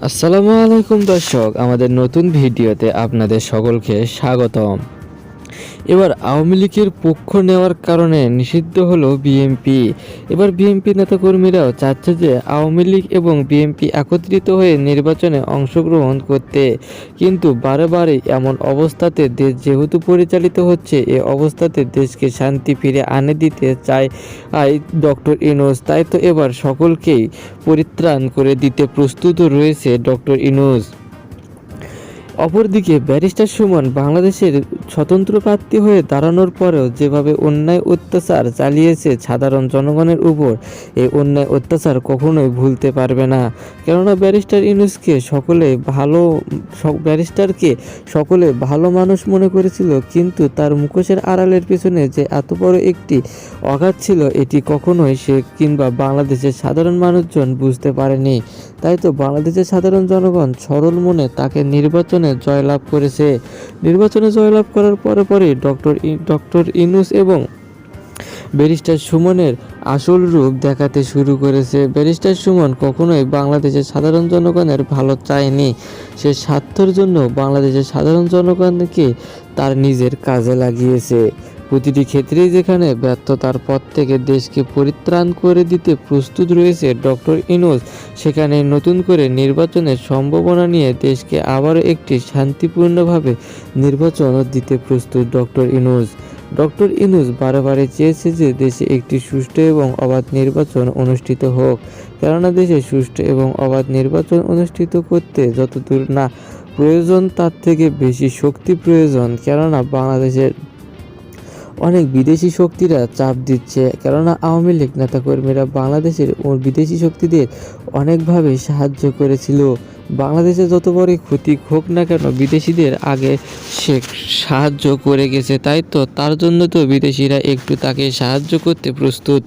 আসসালামু আলাইকুম দর্শক আমাদের নতুন ভিডিওতে আপনাদের সকলকে স্বাগতম। এবার আওয়ামী লীগের পক্ষ নেওয়ার কারণে নিষিদ্ধ হলো বিএনপি এবার বিএনপি নেতাকর্মীরাও চাচ্ছে যে আওয়ামী লীগ এবং বিএনপি একত্রিত হয়ে নির্বাচনে অংশগ্রহণ করতে। কিন্তু বারে এমন অবস্থাতে দেশ যেহেতু পরিচালিত হচ্ছে, এ অবস্থাতে দেশকে শান্তি ফিরে আনে দিতে চায় আই ডক্টর ইনোস তাই তো এবার সকলকেই পরিত্রাণ করে দিতে প্রস্তুত রয়েছে ডক্টর ইনোস অপরদিকে ব্যারিস্টার সুমন বাংলাদেশের স্বতন্ত্র প্রার্থী হয়ে দাঁড়ানোর পরেও যেভাবে অন্যায় অত্যাচার চালিয়েছে সাধারণ জনগণের উপর, এই অন্যায় অত্যাচার কখনোই ভুলতে পারবে না। কেননা ব্যারিস্টার ইউনুসকে সকলে ভালো ব্যারিস্টারকে সকলে ভালো মানুষ মনে করেছিল, কিন্তু তার মুখোশের আড়ালের পেছনে যে এত বড় একটি অঘাত ছিল, এটি কখনোই সে কিংবা বাংলাদেশের সাধারণ মানুষজন বুঝতে পারেনি। তাই তো বাংলাদেশের সাধারণ জনগণ সরল মনে তাকে নির্বাচনে জয়লাভ করেছে। নির্বাচনে জয়লাভ করার পরে পরে ডক্টর ডক্টর ইনুস এবং ব্যারিস্টার সুমনের আসল রূপ দেখাতে শুরু করেছে। ব্যারিস্টার সুমন কখনোই বাংলাদেশের সাধারণ জনগণের ভালো চায়নি। সে স্বার্থের জন্য বাংলাদেশের সাধারণ জনগণকে তার নিজের কাজে লাগিয়েছে। প্রতিটি ক্ষেত্রেই যেখানে ব্যর্থতার পথ থেকে দেশকে পরিত্রাণ করে দিতে প্রস্তুত রয়েছে ডক্টর ইনোস সেখানে নতুন করে নির্বাচনের সম্ভাবনা নিয়ে দেশকে আবারও একটি শান্তিপূর্ণভাবে নির্বাচন দিতে প্রস্তুত ডক্টর ইনোস ডক্টর ইনুস বারে বারে চেয়েছে যে দেশে একটি সুষ্ঠু এবং অবাধ নির্বাচন অনুষ্ঠিত হোক। কেননা দেশে সুষ্ঠু এবং অবাধ নির্বাচন অনুষ্ঠিত করতে যতদূর না প্রয়োজন, তার থেকে বেশি শক্তি প্রয়োজন। কেননা বাংলাদেশের অনেক বিদেশি শক্তিরা চাপ দিচ্ছে, কেননা আওয়ামী লীগ নেতাকর্মীরা বাংলাদেশের ও বিদেশি শক্তিদের অনেকভাবে সাহায্য করেছিল। বাংলাদেশে যত বড় ক্ষতি হোক না কেন, বিদেশিদের আগে সে সাহায্য করে গেছে, তাই তো? তার জন্য তো বিদেশিরা একটু তাকে সাহায্য করতে প্রস্তুত।